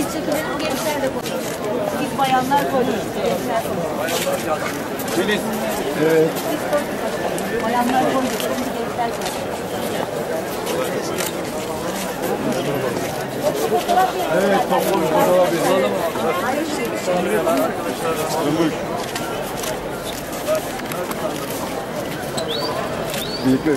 Biz çekilelim gençler de koyuyor. Biz bayanlar koyuyoruz. Gençler koyuyor. Filiz. Bayanlar koyuyor. Gençler koyuyor. Evet toplum fotoğraf yapalım. Ömür. Birlikte.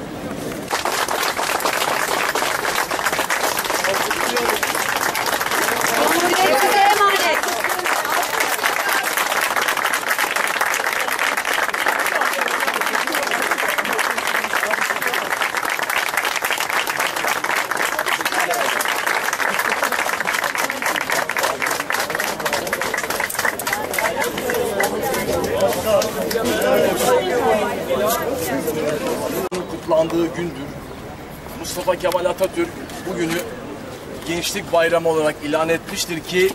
kutlandığı gündür. Mustafa Kemal Atatürk bugünü Gençlik Bayramı olarak ilan etmiştir ki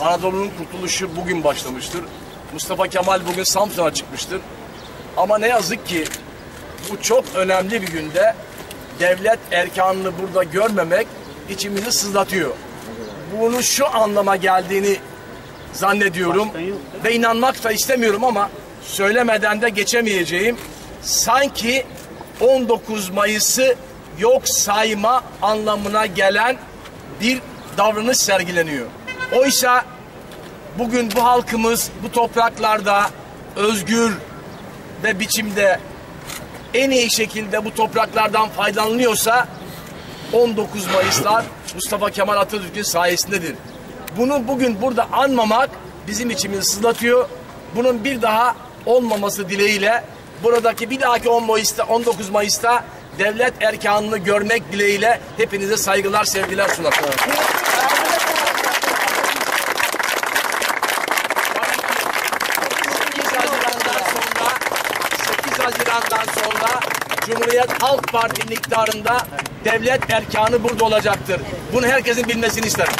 Anadolu'nun kurtuluşu bugün başlamıştır. Mustafa Kemal bugün Samsun'a çıkmıştır. Ama ne yazık ki bu çok önemli bir günde devlet erkanını burada görmemek içimizi sızlatıyor. Bunun şu anlama geldiğini zannediyorum ve inanmak da istemiyorum ama söylemeden de geçemeyeceğim. Sanki 19 Mayıs'ı yok sayma anlamına gelen bir davranış sergileniyor. Oysa bugün bu halkımız bu topraklarda özgür ve biçimde en iyi şekilde bu topraklardan faydalanıyorsa 19 Mayıslar Mustafa Kemal Atatürk'ün sayesindedir. Bunu bugün burada anmamak bizim içimizi sızlatıyor. Bunun bir daha olmaması dileğiyle buradaki bir dahaki 10 Mayıs'ta 19 Mayıs'ta devlet erkanını görmek dileğiyle hepinize saygılar sevgiler sunarım. 8 Haziran'dan sonra 8 Haziran'dan sonra Cumhuriyet Halk Partisi'nin iktidarında devlet erkanı burada olacaktır. Bunu herkesin bilmesini isterim.